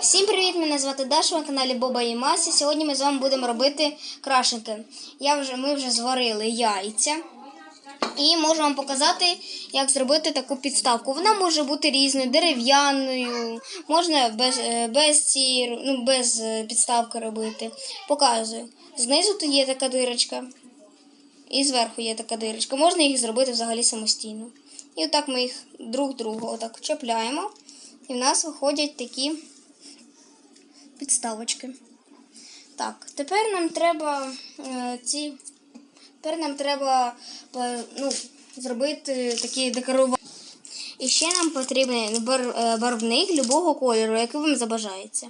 Всім привіт! Мене звати Даша на каналі Боба і Мася. Сьогодні ми з вами будемо робити крашенки. Я вже, ми вже зварили яйця. І можу вам показати, як зробити таку підставку. Вона може бути різною, дерев'яною, можна без, е, без, ці, ну, без е, підставки робити. Показую. Знизу тут є така дирочка. І зверху є така дирочка. Можна їх зробити взагалі самостійно. І отак ми їх друг другу отак чіпляємо. І в нас виходять такі підставочки. Так, тепер нам треба е, ці. Тепер нам треба е, ну, зробити такі декорування. І ще нам потрібен бар, барвник любого кольору, який вам забажається.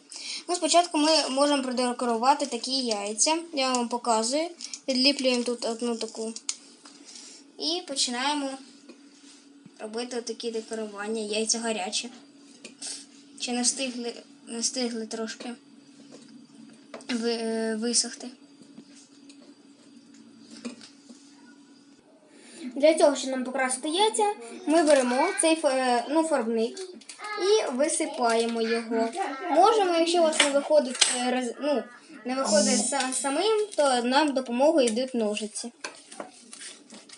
Ну, спочатку ми можемо продекорувати такі яйця. Я вам показую. Відліплюємо тут одну таку. І починаємо робити такі декорування. Яйця гарячі. Чи не встигли, встигли трошки е, висохти. Для цього, щоб нам покрасити яйця, ми беремо цей е, ну, фарбник і висипаємо його. Можемо, якщо у вас не виходить, е, ну, не виходить самим, то нам допомогу йдуть ножиці.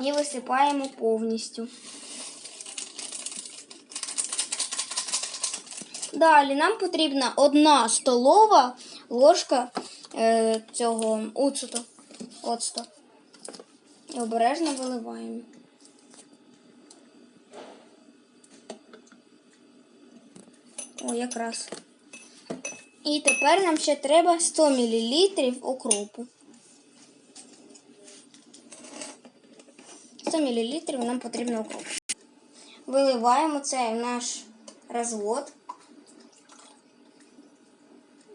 І висипаємо повністю. Далі нам потрібна одна столова ложка е, цього уцту. Оцту. І обережно виливаємо. О, якраз. І тепер нам ще треба 100 мл укропу. 100 мл нам потрібно укроп. Виливаємо це в наш розвод.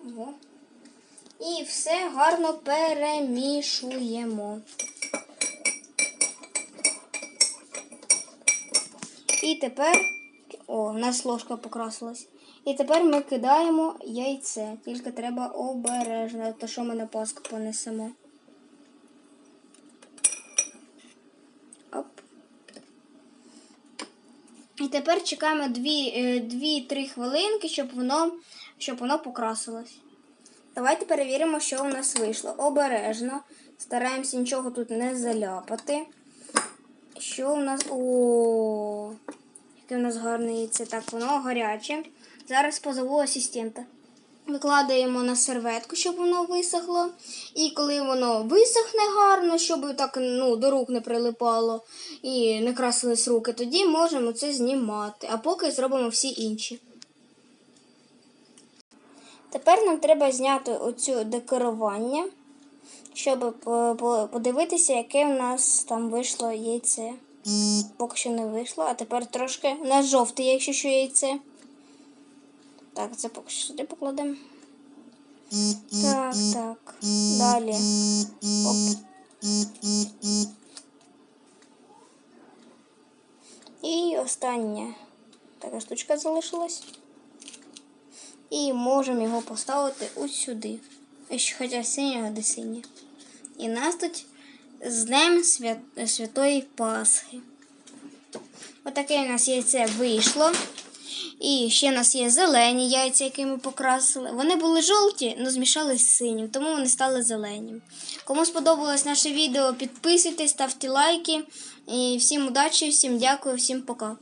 Ого. І все гарно перемішуємо. І тепер. О, у нас ложка покрасилась. І тепер ми кидаємо яйце. Тільки треба обережно, то що ми на паску понесемо. І тепер чекаємо 2-3 хвилинки, щоб воно, щоб воно покрасилось. Давайте перевіримо, що у нас вийшло. Обережно. Стараємося нічого тут не заляпати. Що у нас. О, яке у нас гарне яйце. Так, воно гаряче. Зараз позову асистента. Викладаємо на серветку, щоб воно висохло. І коли воно висохне гарно, щоб так ну, до рук не прилипало і не красились руки, тоді можемо це знімати. А поки зробимо всі інші. Тепер нам треба зняти оцю декорування, щоб по- подивитися, яке у нас там вийшло яйце. Поки що не вийшло, а тепер трошки у нас жовте, якщо що яйце. Так, це поки що сюди покладемо. Так, так. Далі. Оп. І остання така штучка залишилась. І можемо його поставити ось сюди. Хоча синього де синє. І нас тут з Днем свят... Святої Пасхи. Отаке у нас яйце вийшло. І ще у нас є зелені яйця, які ми покрасили. Вони були жовті, але змішались з синім, тому вони стали зелені. Кому сподобалось наше відео, підписуйтесь, ставте лайки. І всім удачі, всім дякую, всім пока.